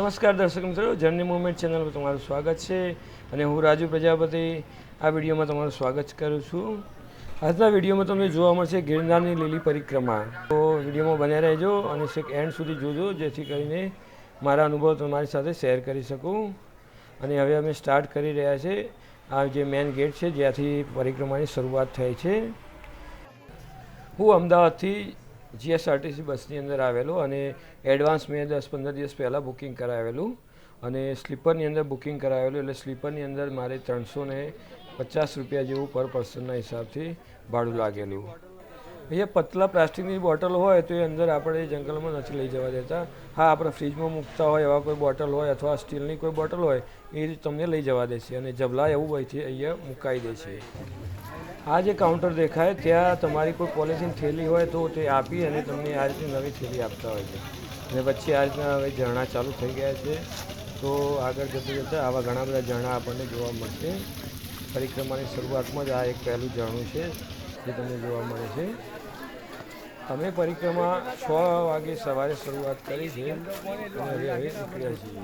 નમસ્કાર દર્શક મિત્રો, જર્ની મુવમેન્ટ ચેનલ પર તમારું સ્વાગત છે અને હું રાજુ પ્રજાપતિ. આ વિડીયોમાં તમારું સ્વાગત કરું છું. આજના વિડીયોમાં તમને જોવા મળશે ગિરનારની લીલી પરિક્રમા. તો વિડીયોમાં બન્યા રહેજો અને છેક એન્ડ સુધી જોજો, જેથી કરીને મારા અનુભવ તમારી સાથે શેર કરી શકું. અને હવે અમે સ્ટાર્ટ કરી રહ્યા છે આ જે મેન ગેટ છે, જ્યાંથી પરિક્રમાની શરૂઆત થાય છે. હું અમદાવાદથી જીએસઆરટીસી બસની અંદર આવેલું અને એડવાન્સ મેં દસ પંદર દિવસ પહેલાં બુકિંગ કરાવેલું અને સ્લીપરની અંદર બુકિંગ કરાવેલું એટલે સ્લીપરની અંદર મારે ત્રણસો ને પચાસ રૂપિયા જેવું પર પર્સનના હિસાબથી ભાડું લાગેલું. અહીંયા પતલા પ્લાસ્ટિકની બોટલ હોય તો એ અંદર આપણે જંગલમાં નથી લઈ જવા દેતા. હા, આપણે ફ્રીજમાં મૂકતા હોય એવા કોઈ બોટલ હોય અથવા સ્ટીલની કોઈ બોટલ હોય એ તમને લઈ જવા દેશે અને જબલા એવું હોય છે અહીંયા મુકાઈ દે છે આ જે કાઉન્ટર દેખાય, ત્યાં તમારી કોઈ પોલિથીન થેલી હોય તો તે આપી અને તમને આ રીતે નવી થેલી આપતા હોય છે. અને પછી આ રીતના હવે ઝરણા ચાલુ થઈ ગયા છે. તો આગળ જતાં જતાં આવા ઘણા બધા ઝરણા આપણને જોવા મળશે. પરિક્રમાની શરૂઆતમાં જ આ એક પહેલું ઝરણું છે, જે તમને જોવા મળે છે. અમે પરિક્રમા છ વાગે સવારે શરૂઆત કરી છે. અને હવે હવે નીકળ્યા છીએ.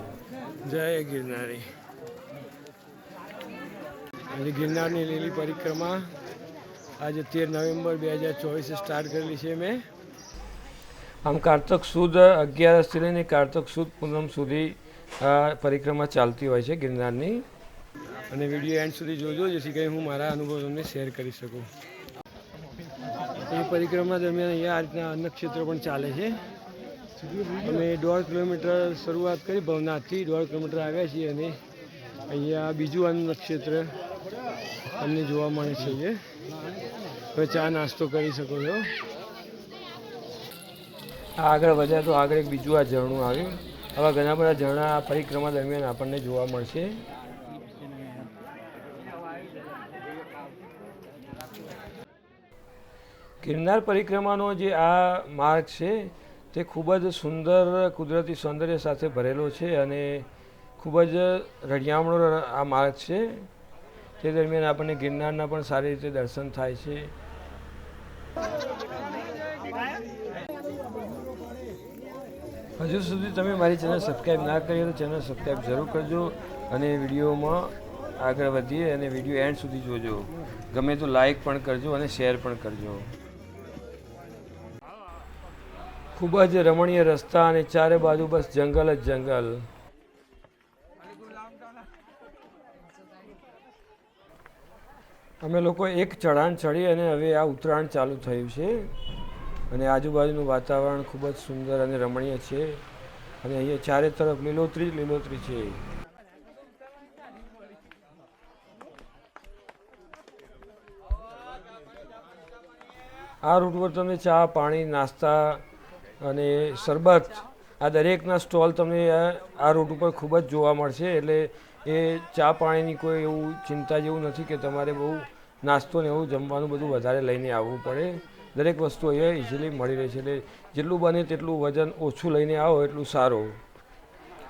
જય ગિરનારી. ગિરનારની લીલી પરિક્રમા આજે તેર નવેમ્બર બે હજાર ચોવીસે સ્ટાર્ટ કરેલી છે મેં. આમ કારતક સુદ અગિયારસથી લઈને કારતક સુદ પૂનમ સુધી આ પરિક્રમા ચાલતી હોય છે ગિરનારની. અને વીડિયો એન્ડ સુધી જોજો જેથી કરી હું મારા અનુભવ તમને શેર કરી શકું. એ પરિક્રમા દરમિયાન અહીંયા આ રીતના અન્નક્ષેત્રો પણ ચાલે છે. અમે દોઢ કિલોમીટર શરૂઆત કરી ભવનાથથી દોઢ કિલોમીટર આવ્યા છીએ અને અહીંયા બીજું અન્નક્ષેત્ર અમને જોવા મળે છે હવે ચા નાસ્તો કરી શકો છો. આગળ વધ્યા તો આગળ એક બીજું આ ઝરણું આવ્યું. આવા ઘણા બધા ઝરણા આ પરિક્રમા દરમિયાન આપણને જોવા મળશે. ગિરનાર પરિક્રમાનો જે આ માર્ગ છે, તે ખૂબ જ સુંદર કુદરતી સૌંદર્ય સાથે ભરેલો છે અને ખૂબ જ રળિયામણો આ માર્ગ છે. તે દરમિયાન આપણને ગિરનારના પણ સારી રીતે દર્શન થાય છે. હજુ સુધી તમે મારી ચેનલ સબસ્ક્રાઈબ ના કરી તો ચેનલ સબસ્ક્રાઈબ જરૂર કરજો અને વિડીયોમાં આગળ વધીએ અને વીડિયો એન્ડ સુધી જોજો. ગમે તો લાઈક પણ કરજો અને શેર પણ કરજો. ખૂબ જ રમણીય રસ્તા અને ચારે બાજુ બસ જંગલ જ જંગલ. અમે લોકો એક ચઢાણ ચડી અને હવે આ ઉત્તરાયણ ચાલુ થયું છે. અને આજુબાજુનું વાતાવરણ ખૂબ જ સુંદર અને રમણીય છે. અને અહીંયા ચારે તરફ લીલોતરી જ લીલોતરી છે. આ રૂટ પર તમને ચા, પાણી, નાસ્તા અને શરબત આ દરેકના સ્ટોલ તમને આ રૂટ ઉપર ખૂબ જ જોવા મળશે. એટલે એ ચા, પાણીની કોઈ એવું ચિંતા જેવું નથી કે તમારે બહુ નાસ્તો ને એવું જમવાનું બધું વધારે લઈને આવવું પડે. દરેક વસ્તુ અહીંયા ઇઝીલી મળી રહે છે એટલે જેટલું બને તેટલું વજન ઓછું લઈને આવો એટલું સારું.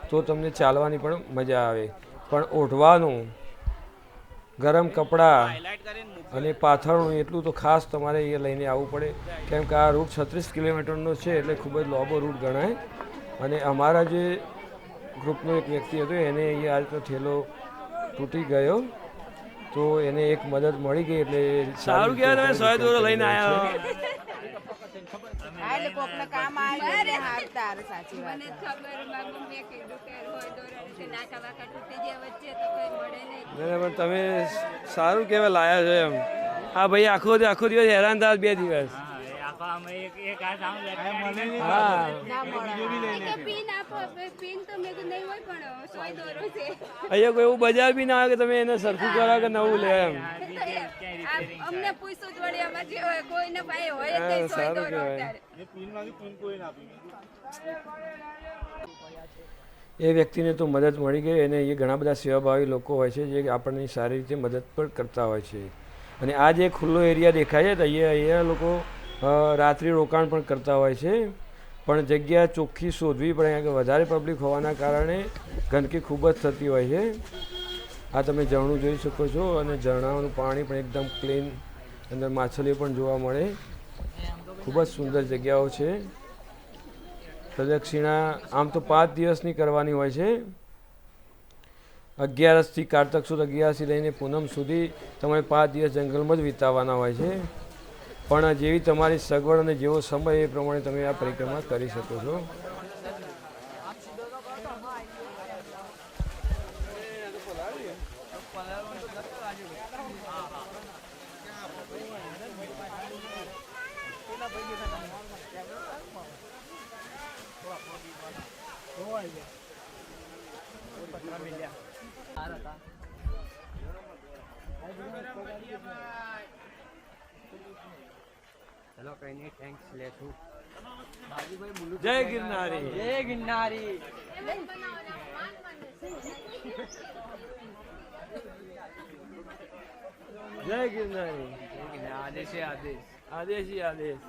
તો તમને ચાલવાની પણ મજા આવે. પણ ઓઢવાનું ગરમ કપડાં અને પાથરણું એટલું તો ખાસ તમારે એ લઈને આવવું પડે. કેમ કે આ રૂટ છત્રીસ કિલોમીટરનો છે એટલે ખૂબ જ લાંબો રૂટ ગણાય. અને અમારા જે ગ્રુપનો એક વ્યક્તિ હતો એને અહીંયા આ રીતનો થેલો તૂટી ગયો. તો એને એક મદદ મળી ગઈ એટલે સારું કહેવાય તમે સો દોરો લઈને આવ્યા તમે સારું કેવા લાયા છો એમ. હા ભાઈ આખો આખો દિવસ હેરાન થાય બે દિવસ. અહીંયા કોઈ એવું બજાર બી ના આવે કે તમે એને સરખું કરાવો કે નવું લે એમ. એ અમને પૂછવું જ વળી જે હોય કોઈને પાસે હોય જ હા, નહીં સોય સારું દોરો કહેવાય. અત્યારે. એ વ્યક્તિને તો મદદ મળી ગઈ અને એ ઘણા બધા સેવાભાવી લોકો હોય છે જે આપણને સારી રીતે મદદ પણ કરતા હોય છે. અને આ જે ખુલ્લો એરિયા દેખાય છે તો અહીંયા અહીંયા લોકો રાત્રિ રોકાણ પણ કરતા હોય છે. પણ જગ્યા ચોખ્ખી શોધવી પડે, કારણ કે વધારે પબ્લિક હોવાના કારણે ગંદકી ખૂબ જ થતી હોય છે. આ તમે ઝરણું જોઈ શકો છો અને ઝરણાનું પાણી પણ એકદમ ક્લીન અંદર માછલીઓ પણ જોવા મળે. ખૂબ જ સુંદર જગ્યાઓ છે. પ્રદક્ષિણા આમ તો પાંચ દિવસની કરવાની હોય છે. અગિયારસથી કારતક સુદ અગિયારસથી લઈને પૂનમ સુધી તમારે પાંચ દિવસ જંગલમાં જ વિતાવવાના હોય છે. પણ જેવી તમારી સગવડ અને જેવો સમય એ પ્રમાણે તમે આ પરિક્રમા કરી શકો છો. ચલો કઈ નહીં થેન્ક્સ લે છું જય ગિરનારી. જય ગિરનારી. જય ગિરનારી. આદેશ આદેશ. આદેશી આદેશ.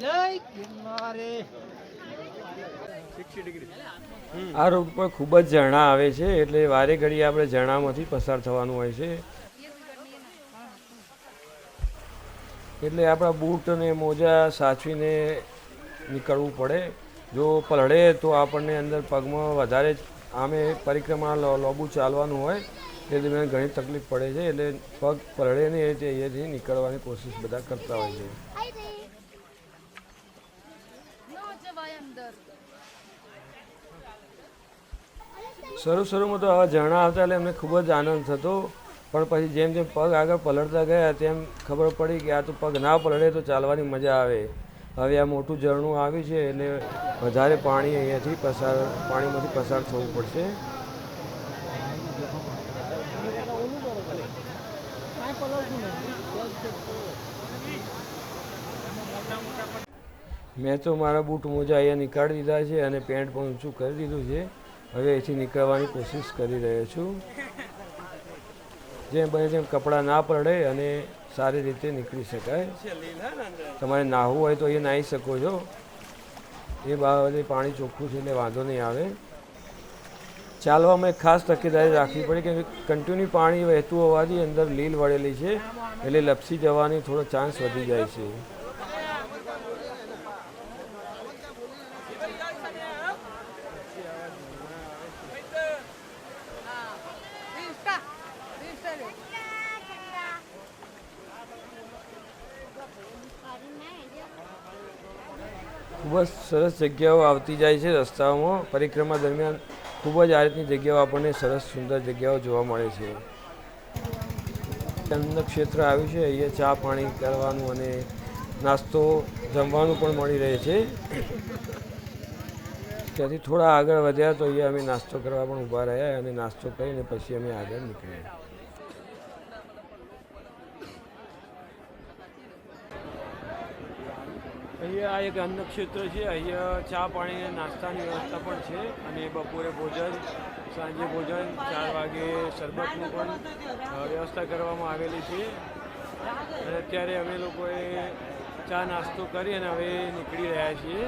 જય ગિરનારી. આ રોડ પર ખૂબ જ ઝરણા આવે છે એટલે વારે ઘડી આપણે ઝરણામાંથી પસાર થવાનું હોય છે. એટલે આપણા બૂટ અને મોજા સાચવીને નીકળવું પડે. જો પલળે તો આપણને અંદર પગમાં વધારે આમે પરિક્રમા લોબુ ચાલવાનું હોય, એ દરમિયાન ઘણી તકલીફ પડે છે. એટલે પગ પલળે નહીં, એ અહીંયાથી નીકળવાની કોશિશ બધા કરતા હોય છે. શરૂ શરૂમાં તો આવા ઝરણા આવતા, એટલે અમને ખૂબ જ આનંદ થતો. પણ પછી જેમ જેમ પગ આગળ પલળતા ગયા, તેમ ખબર પડી કે આ તો પગ ના પલળે તો ચાલવાની મજા આવે. હવે આ મોટું ઝરણું આવ્યું છે એટલે વધારે પાણી અહીંયાથી પસાર, પાણીમાંથી પસાર થવું પડશે. મેં તો મારા બૂટ મોજા અહીંયા નીકાળી દીધા છે અને પેન્ટ પણ ઊંચું કરી દીધું છે. હવે અહીંથી નીકળવાની કોશિશ કરી રહ્યો છું. જેમ બને તેમ કપડાં ના પડે અને સારી રીતે નીકળી શકાય. તમારે નાહવું હોય તો એ નાહી શકો છો. એ બાબતે પાણી ચોખ્ખું છે એટલે વાંધો નહીં આવે. ચાલવામાં ખાસ તકેદારી રાખવી પડે કે કન્ટિન્યુ પાણી વહેતું હોવાથી અંદર લીલ વળેલી છે. એટલે લપસી જવાની થોડો ચાન્સ વધી જાય છે. ખૂબ જ સરસ જગ્યાઓ આવતી જાય છે રસ્તાઓમાં. પરિક્રમા દરમિયાન ખૂબ જ આ રીતની જગ્યાઓ આપણને સરસ સુંદર જગ્યાઓ જોવા મળે છે. અન્ન ક્ષેત્ર આવ્યું છે, અહીંયા ચા પાણી કરવાનું અને નાસ્તો જમવાનું પણ મળી રહે છે. ત્યાંથી થોડા આગળ વધ્યા તો અહીંયા અમે નાસ્તો કરવા પણ ઊભા રહ્યા અને નાસ્તો કરીને પછી અમે આગળ નીકળ્યા. અહીંયા આ એક અન્નક્ષેત્ર છે. અહીંયા ચા પાણી અને નાસ્તાની વ્યવસ્થા પણ છે અને બપોરે ભોજન, સાંજે ભોજન, ચાર વાગે શરબતનું પણ વ્યવસ્થા કરવામાં આવેલી છે. અને અત્યારે અમે લોકોએ ચા નાસ્તો કરી અને હવે નીકળી રહ્યા છીએ.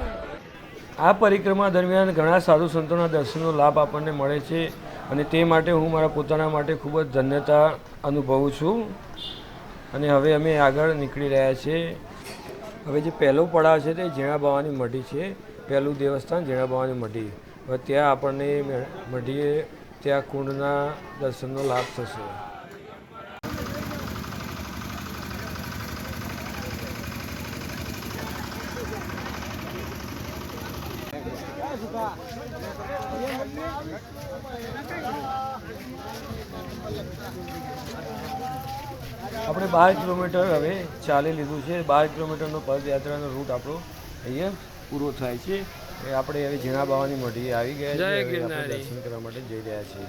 આ પરિક્રમા દરમિયાન ઘણા સાધુ સંતોના દર્શનનો લાભ આપણને મળે છે અને તે માટે હું મારા પોતાના માટે ખૂબ જ ધન્યતા અનુભવું છું. અને હવે અમે આગળ નીકળી રહ્યા છીએ. હવે જે પહેલો પડાવ છે તે ઝીણા બાવાની મઢી છે. પહેલું દેવસ્થાન ઝીણા બાવાની મઢી. હવે ત્યાં આપણને મઢીએ, ત્યાં કુંડના દર્શનનો લાભ થશે આપણે બાર કિલોમીટર હવે ચાલી લીધું છે. બાર કિલોમીટરનો પદયાત્રાનો રૂટ આપણો અહીંયા પૂરો થાય છે. એ આપણે હવે ઝીણા બાવાની મઢી આવી ગયા છે દર્શન કરવા માટે જઈ રહ્યા છીએ.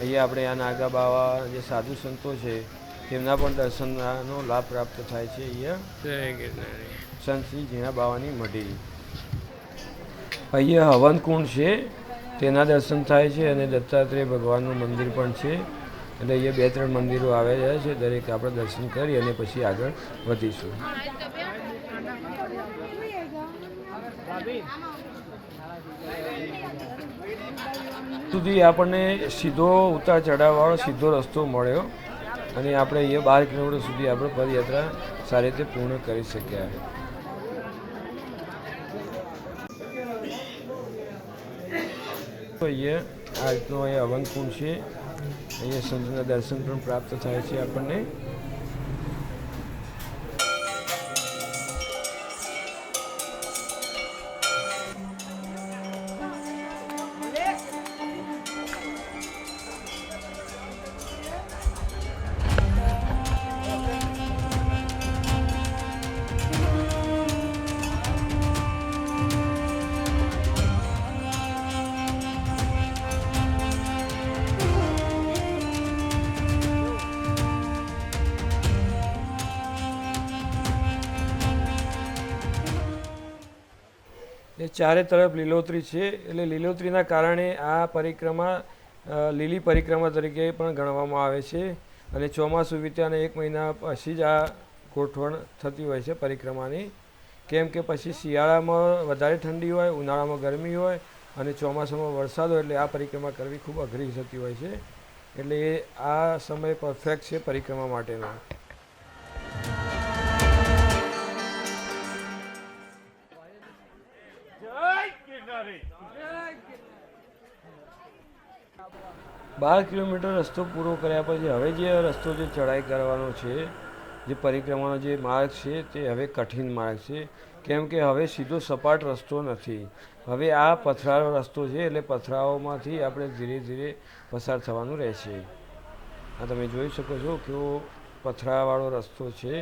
અહીંયા આપણે આ નાગા બાવા જે સાધુ સંતો છે તેમના પણ દર્શનનો લાભ પ્રાપ્ત થાય છે અહીંયા. સંત શ્રી ઝીણા બાવાની મઢી. અહીંયા હવન કુંડ છે. તેના દર્શન થાય છે અને દત્તાત્રેય ભગવાનનું મંદિર પણ છે. એટલે અહીંયા બે ત્રણ મંદિરો આવેલા છે દરેક આપણે દર્શન કરી અને પછી આગળ વધીશું. સુધી આપણને સીધો ઉતાર ચઢાવવાળો સીધો રસ્તો મળ્યો અને આપણે અહીંયા બાર કિલોમીટર સુધી આપણે પદયાત્રા સારી રીતે પૂર્ણ કરી શક્યા તો અહીંયા આ રીતનો અહીંયા હવનકુંડ છે. અહીંયા સંતના દર્શન પણ પ્રાપ્ત થાય છે આપણને. ચારે તરફ લીલોતરી છે. એટલે લીલોતરીના કારણે આ પરિક્રમા લીલી પરિક્રમા તરીકે પણ ગણવામાં આવે છે. અને ચોમાસું વીત્યાને એક મહિના પછી જ આ ગોઠવણ થતી હોય છે પરિક્રમાની. કેમ કે પછી શિયાળામાં વધારે ઠંડી હોય, ઉનાળામાં ગરમી હોય અને ચોમાસામાં વરસાદ હોય એટલે આ પરિક્રમા કરવી ખૂબ અઘરી થતી હોય છે. એટલે એ આ સમય પરફેક્ટ છે પરિક્રમા માટેનો. બાર કિલોમીટર રસ્તો પૂરો કર્યા પછી હવે જે રસ્તો જે ચડાઈ કરવાનો છે, જે પરિક્રમાનો જે માર્ગ છે તે હવે કઠિન માર્ગ છે. કેમ કે હવે સીધો સપાટ રસ્તો નથી. હવે આ પથરાળો રસ્તો છે એટલે પથરાઓમાંથી આપણે ધીરે ધીરે પસાર થવાનું રહેશે. આ તમે જોઈ શકો છો કેવો પથરાવાળો રસ્તો છે.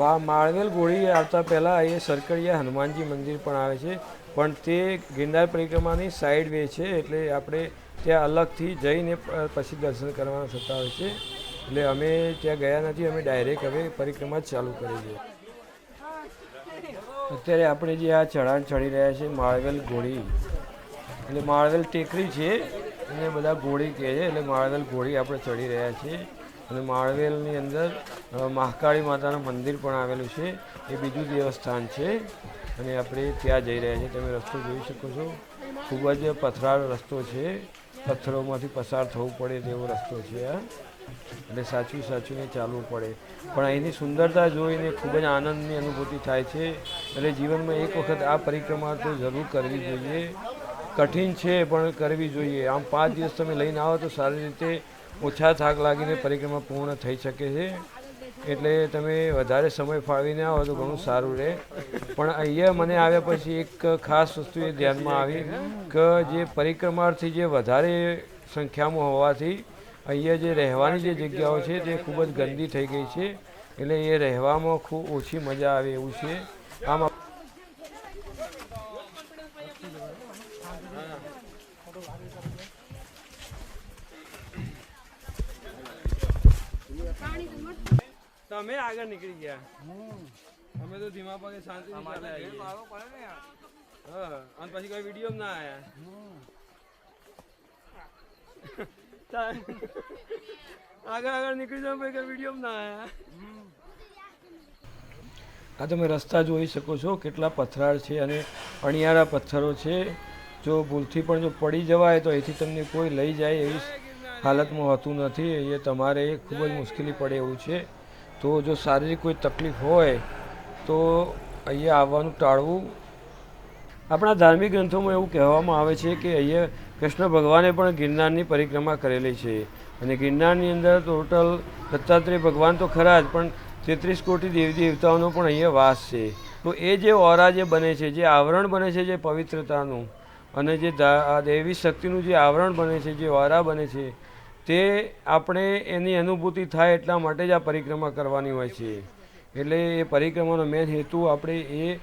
વા માળવેલ ગોળી આવતા પહેલાં અહીંયા સરકડિયા હનુમાનજી મંદિર પણ આવે છે. પણ તે ગિરનાર પરિક્રમાની સાઈડ વે છે, એટલે આપણે ત્યાં અલગથી જઈને પછી દર્શન કરવાના થતા હોય છે. એટલે અમે ત્યાં ગયા નથી, અમે ડાયરેક્ટ હવે પરિક્રમા ચાલુ કરી છે. અત્યારે આપણે જે આ ચઢાણ ચડી રહ્યા છે માળવેલ ઘોડી એટલે માળવેલ ટેકરી છે એને બધા ઘોડી કહે છે, એટલે માળવેલ ઘોડી આપણે ચડી રહ્યા છીએ. અને માળવેલની અંદર મહાકાળી માતાનું મંદિર પણ આવેલું છે. એ બીજું દેવસ્થાન છે. અને આપણે ત્યાં જઈ રહ્યા છીએ. તમે રસ્તો જોઈ શકો છો. ખૂબ જ પથરાળ રસ્તો છે. પથ્થરોમાંથી પસાર થવું પડે તેવો રસ્તો છે આ. એટલે સાચું સાચું ચાલવું પડે. પણ અહીંની સુંદરતા જોઈને ખૂબ જ આનંદની અનુભૂતિ થાય છે. એટલે જીવનમાં એક વખત આ પરિક્રમા તો જરૂર કરવી જોઈએ. કઠિન છે, પણ કરવી જોઈએ. આમ પાંચ દિવસ તમે લઈને આવો તો સારી રીતે ઓછા થાક લાગીને પરિક્રમા પૂર્ણ થઈ શકે છે. એટલે તમે વધારે સમય ફાળવીને આવો તો ઘણું સારું રહે. પણ અહીંયા મને આવ્યા પછી એક ખાસ વસ્તુ એ ધ્યાનમાં આવી કે જે પરિક્રમાર્થી જે વધારે સંખ્યામાં હોવાથી અહીંયા જે રહેવાની જે જગ્યાઓ છે તે ખૂબ જ ગંદી થઈ ગઈ છે. એટલે એ રહેવામાં ખૂબ ઓછી મજા આવે એવું છે. આમ તમે આગળ નીકળી ગયા. અમે તો ધીમા પગે શાંતિ હા અને પછી કોઈ વીડિયો ના આયા. આગળ આગળ નીકળી જાવ પછી કોઈ વીડિયો ના આયા. આ તમે રસ્તા જોઈ શકો છો કેટલા પથરાળ છે અને અણિયાળા પથ્થરો છે. જો ભૂલથી પણ જો પડી જવાય તો અહીંથી તમને કોઈ લઈ જાય એવી હાલતમાં હોતું નથી. એ તમારે ખૂબ જ મુશ્કેલી પડે એવું છે. તો જો શારીરિક કોઈ તકલીફ હોય, તો અહીંયા આવવાનું ટાળવું. આપણા ધાર્મિક ગ્રંથોમાં એવું કહેવામાં આવે છે કે અહીંયા કૃષ્ણ ભગવાને પણ ગિરનારની પરિક્રમા કરેલી છે. અને ગિરનારની અંદર ટોટલ દત્તાત્રેય ભગવાન તો ખરા જ, પણ તેત્રીસ કોટી દેવી દેવતાઓનો પણ અહીંયા વાસ છે. તો એ જે ઓરા જે બને છે, જે આવરણ બને છે, જે પવિત્રતાનું, અને જે દેવી શક્તિનું જે આવરણ બને છે, જે ઓરા બને છે તે આપણે એની અનુભૂતિ થાય એટલા માટે જ આ પરિક્રમા કરવાની હોય છે. એટલે એ પરિક્રમાનો મેન હેતુ આપણે એ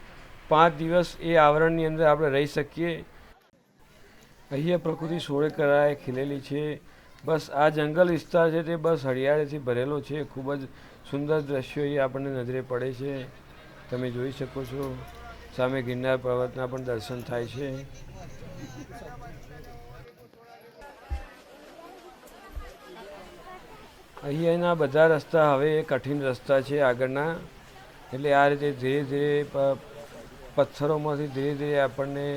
પાંચ દિવસ એ આવરણની અંદર આપણે રહી શકીએ. અહીંયા પ્રકૃતિ સોળે કરાએ ખીલેલી છે. બસ આ જંગલ વિસ્તાર છે તે બસ હરિયાળીથી ભરેલો છે. ખૂબ જ સુંદર દ્રશ્યો એ આપણને નજરે પડે છે. તમે જોઈ શકો છો. સામે ગિરનાર પર્વતના પણ દર્શન થાય છે. અહીંયાના બધા રસ્તા હવે કઠિન રસ્તા છે આગળના. એટલે આ રીતે ધીરે ધીરે પથ્થરોમાંથી ધીરે ધીરે આપણને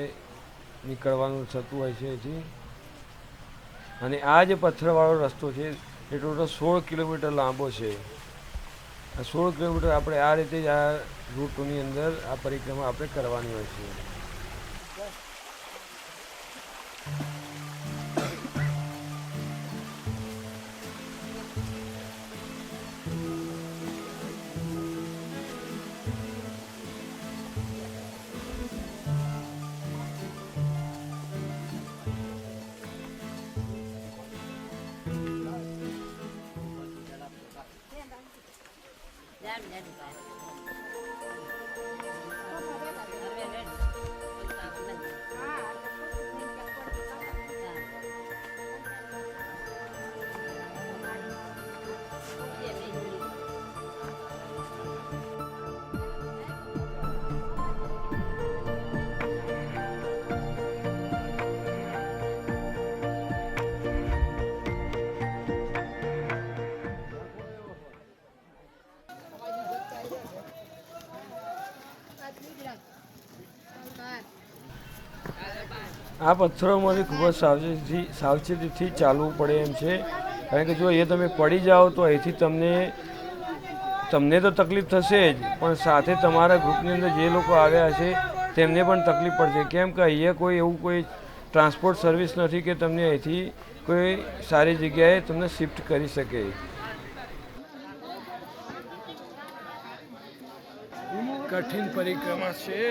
નીકળવાનું થતું હોય છે એથી અને આ જે પથ્થરવાળો રસ્તો છે, એ ટોટલ સોળ કિલોમીટર લાંબો છે. આ સોળ કિલોમીટર આપણે આ રીતે જ આ રૂટની અંદર આ પરિક્રમા આપણે કરવાની હોય છે. આ પથ્થરોમાંથી ખૂબ જ સાવચેતી સાવચેતીથી ચાલવું પડે એમ છે. કારણ કે જો એ તમે પડી જાઓ તો અહીંથી તમને તમને તો તકલીફ થશે જ, પણ સાથે તમારા ગ્રુપની અંદર જે લોકો આવ્યા છે, તેમને પણ તકલીફ પડશે. કેમ કે અહીંયા કોઈ એવું કોઈ ટ્રાન્સપોર્ટ સર્વિસ નથી કે તમને અહીંથી કોઈ સારી જગ્યાએ તમને શિફ્ટ કરી શકે. કઠિન પરિક્રમા છે.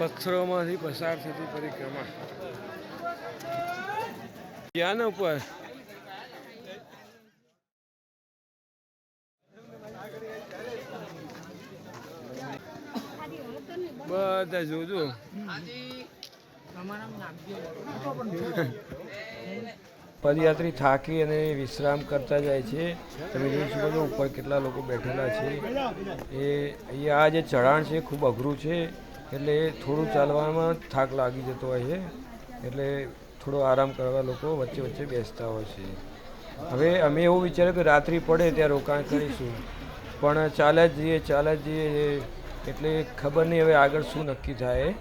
પથ્થરોમાંથી પસાર થતી પરિક્રમા. ક્યાં ઉપર. બધા જોજો. પદયાત્રી થાકી અને વિશ્રામ કરતા જાય છે. તમે જોઈ શકો છો, ઉપર કેટલા લોકો બેઠેલા છે. એ અહીંયા આ જે ચઢાણ છે, ખૂબ અઘરું છે. એટલે થોડું ચાલવામાં થાક લાગી જતો હોય છે. એટલે થોડો આરામ કરવા લોકો વચ્ચે વચ્ચે બેસતા હોય છે. હવે અમે એવું વિચાર્યું કે રાત્રિ પડે ત્યાં રોકાણ કરીશું. પણ ચાલે જ જઈએ ચાલે જ જઈએ એટલે ખબર નહીં હવે આગળ શું નક્કી થાય.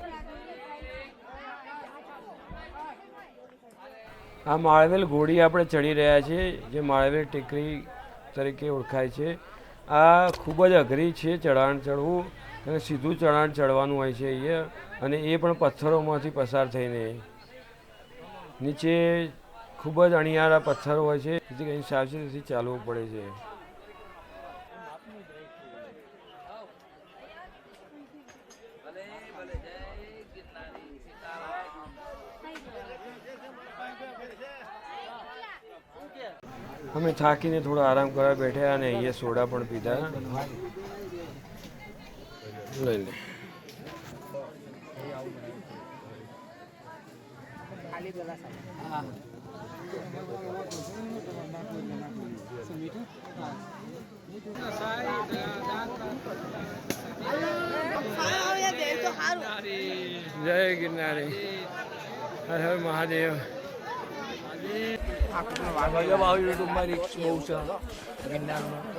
આ માળવેલ ઘોડી આપણે ચડી રહ્યા છીએ, જે માળવેલ ટેકરી તરીકે ઓળખાય છે. આ ખૂબ જ અઘરી છે ચઢાણ ચડવું અને સીધું ચઢાણ ચડવાનું હોય છે અહીંયા અને એ પણ પથ્થરોમાંથી પસાર થઈને. નીચે ખૂબ જ અણિયારા પથ્થરો હોય છે, જેથી કંઈ સાવચેતીથી ચાલવું પડે છે. અમે થાકીને થોડો આરામ કરવા બેઠા અને અહીંયા સોડા પણ પીધા. લઈ લે. જય ગિરનારી. હર મહાદેવ. યુટ્યુબમાં રીચ બહુ છે. ગિરનારમાં.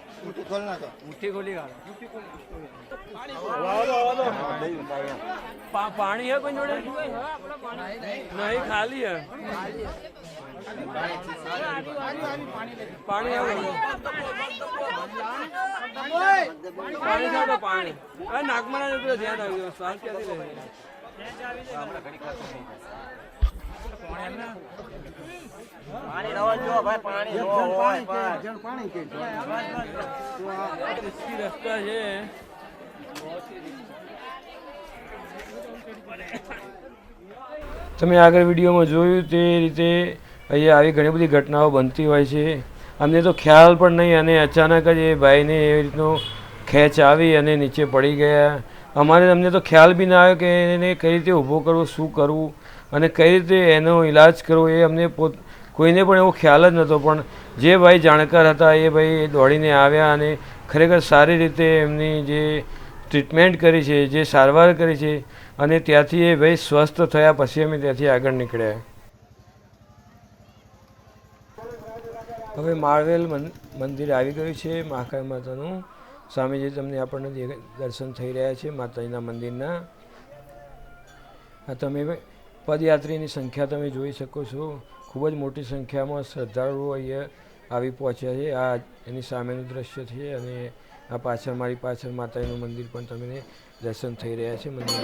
મુઠ્ઠી ખોલી કાઢો. પા- પાણી હે કોઈ જોડે? નહીં ખાલી હે. પાણી આવો. પાણી ખાતો પાણી અરે પાણી ના જતું રહે, ધ્યાન આવ્યું શ્વાસ ક્યાંથી લે પાણી રસ્તા છે તમે આગળ વિડીયોમાં જોયું તે રીતે અહીંયા આવી ઘણી બધી ઘટનાઓ બનતી હોય છે. અમને તો ખ્યાલ પણ નહીં અને અચાનક જ એ ભાઈને એવી રીતનો ખેંચ આવી અને નીચે પડી ગયા. અમારે અમને તો ખ્યાલ બી ના આવ્યો કે એને કઈ રીતે ઊભો કરવો શું કરવું. અને કઈ રીતે એનો ઈલાજ કરવો એ અમને પોત, કોઈને પણ એવો ખ્યાલ જ નહોતો પણ જે ભાઈ જાણકાર હતા એ ભાઈ દોડીને આવ્યા અને ખરેખર સારી રીતે એમની જે ટ્રીટમેન્ટ કરી છે, જે સારવાર કરી છે અને ત્યાંથી એ ભાઈ સ્વસ્થ થયા પછી અમે ત્યાંથી આગળ નીકળ્યા. હવે માળવેલ મંદિર આવી ગયું છે મહાકાળી માતાનું. સ્વામીજી તમને આપણને દર્શન થઈ રહ્યા છે માતાજીના મંદિરના. આ તમે પદયાત્રીની સંખ્યા તમે જોઈ શકો છો. ખૂબ જ મોટી સંખ્યામાં શ્રદ્ધાળુઓ અહીંયા આવી પહોંચ્યા છે. આ એની સામેનું દ્રશ્ય છે અને આ પાછળ મારી પાછળ માતાજીનું મંદિર પણ તમને દર્શન થઈ રહ્યા છે મહેશ્વર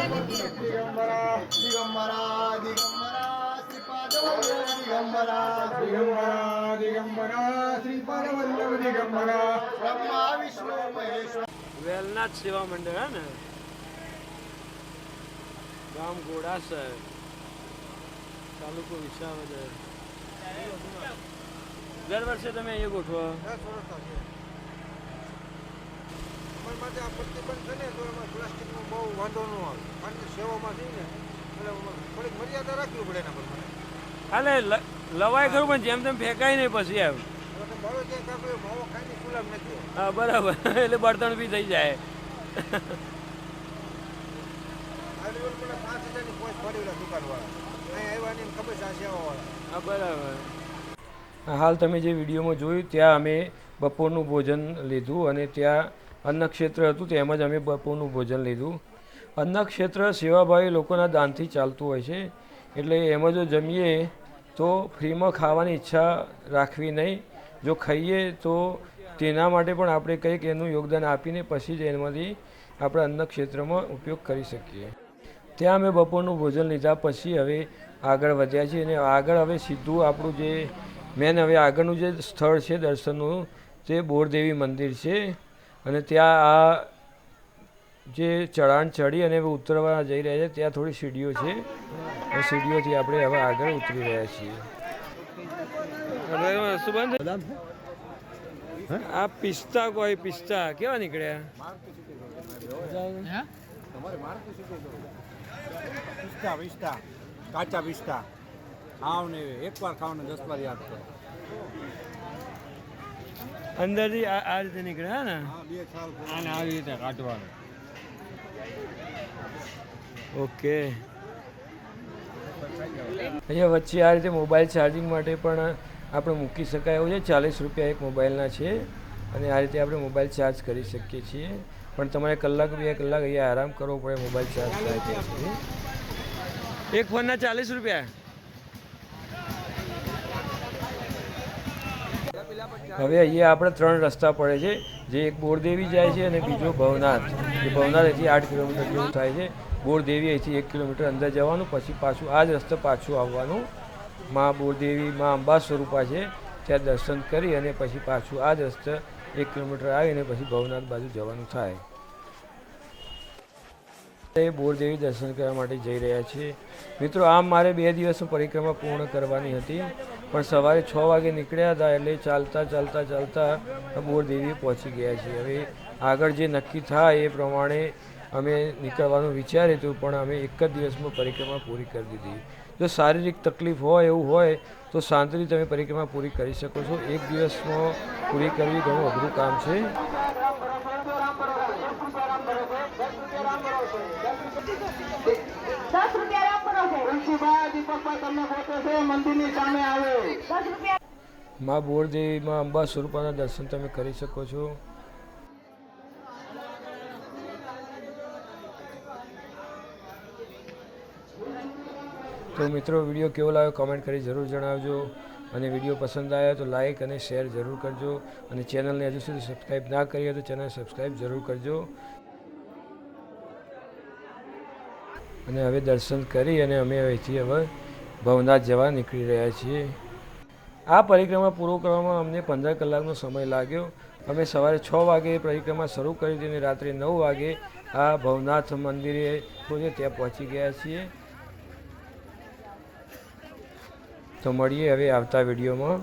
વેલનાથ સેવા મંડળ ગામ ઘોડાસર તાલુકો વિસાવદર દર વર્ષે તમે અહીંયા ગોઠવો. પણ માટે આ પ્રતિબંધ છે ને તો એમાં પ્લાસ્ટિકનો બહુ વાંધો ન આવે. કારણ કે સેવામાં છે એટલે થોડીક મર્યાદા રાખવી પડે એના પર હાલે લવાય ખરું પણ જેમ તેમ ફેંકાય નહીં પછી એમ. હા બરાબર. એટલે બળતણ બી થઈ જાય. પાંચ હજારની પોસ્ટ પડી દુકાનવાળા હા, બરાબર. હાલ તમે જે વિડીયોમાં જોયું, ત્યાં અમે બપોરનું ભોજન લીધું અને ત્યાં અન્નક્ષેત્ર હતું તેમાં જ અમે બપોરનું ભોજન લીધું. અન્નક્ષેત્ર સેવાભાવી લોકોના દાનથી ચાલતું હોય છે, એટલે એમાં જો જમીએ તો ફ્રીમાં ખાવાની ઈચ્છા રાખવી નહીં. જો ખાઈએ તો તેના માટે પણ આપણે કંઈક એનું યોગદાન આપીને પછી જ એમાંથી આપણે અન્નક્ષેત્રમાં ઉપયોગ કરી શકીએ. ત્યાં અમે બપોરનું ભોજન લીધા પછી હવે આગળ વધ્યા છીએ અને આગળ હવે સીધું આપણું જે મેન હવે આગળનું જે સ્થળ છે દર્શનનું તે બોરદેવી મંદિર છે. અને ત્યાં આ જે ચઢાણ ચડી અને હવે ઉતરવા જઈ રહ્યા છે ત્યાં થોડી સીડીઓ છે. એ સીડીઓથી આપણે હવે આગળ ઉતરી રહ્યા છીએ. શું બંધ આ પિસ્તા કોઈ પિસ્તા કેવા નીકળ્યા? પિસ્તા પિસ્તા. કાચા પિસ્તા. ખાવ ને એકવાર ખાવ ને દસ વાર યાદ કરો. અંદરથી આ આ રીતે નીકળ્યા ને? બે સાલ આને આવી રીતે કાઢવાનું. ઓકે. અહીંયા વચ્ચે આ રીતે મોબાઈલ ચાર્જિંગ માટે પણ આપણે મૂકી શકાય એવું છે. ચાલીસ રૂપિયા એક મોબાઈલના છે અને આ રીતે આપણે મોબાઈલ ચાર્જ કરી શકીએ છીએ. પણ તમારે કલાક બે કલાક અહીંયા આરામ કરવો પડે મોબાઈલ ચાર્જ થાય ત્યાં સુધી એક ફોનના ચાલીસ રૂપિયા. હવે અહીંયા આપણે ત્રણ રસ્તા પડે છે. જે એક બોરદેવી જાય છે અને બીજો ભવનાથ. એ ભવનાથ અહીંથી આઠ કિલોમીટર જેવું થાય છે. બોરદેવી અહીંથી એક કિલોમીટર અંદર જવાનું, પછી પાછું આ જ રસ્તે પાછું આવવાનું. મા બોરદેવી, મા અંબા સ્વરૂપા છે. ત્યાં દર્શન કરી અને પછી પાછું આ જ રસ્તે એક કિલોમીટર આવીને પછી ભવનાથ બાજુ જવાનું થાય. એ બોરદેવી દર્શન કરવા માટે જઈ રહ્યા છીએ. મિત્રો આમ મારે બે દિવસની પરિક્રમા પૂર્ણ કરવાની હતી, પણ સવારે છ વાગે નીકળ્યા હતા એટલે ચાલતા ચાલતા ચાલતા બોરદેવી પહોંચી ગયા છીએ. હવે આગળ જે નક્કી થાય એ પ્રમાણે અમે નીકળવાનું વિચાર્યું હતું, પણ અમે એક જ દિવસમાં પરિક્રમા પૂરી કરી દીધી. જો શારીરિક તકલીફ હોય, એવું હોય, તો શાંતિથી તમે પરિક્રમા પૂરી કરી શકો છો. એક દિવસમાં પૂરી કરવી ઘણું અઘરું કામ છે. દસ રૂપિયા રાખવાનો છે. ઋષિભાઈ દીપકભાઈ તમને ફોટો છે મંદિરની સામે આવે. દસ રૂપિયા. મા બોરદેવીમાં અંબા સ્વરૂપાના દર્શન તમે કરી શકો છો. તો મિત્રો વીડિયો કેવો લાગ્યો કમેન્ટ કરી જરૂર જણાવજો. અને વીડિયો પસંદ આવ્યો તો લાઇક અને શેર જરૂર કરજો. અને ચેનલને હજુ સુધી સબસ્ક્રાઈબ ના કરી હોય તો ચેનલ સબસ્ક્રાઈબ જરૂર કરજો. અને હવે દર્શન કરી અને અમે અહીંથી હવે ભવનાથ જવા નીકળી રહ્યા છીએ. આ પરિક્રમા પૂરો કરવામાં અમને પંદર કલાકનો સમય લાગ્યો. અમે સવારે છ વાગે પરિક્રમા શરૂ કરી હતી અને રાત્રે નવ વાગે આ ભવનાથ મંદિરે છે ત્યાં પહોંચી ગયા છીએ. તો મળીએ હવે આવતા વિડીયોમાં.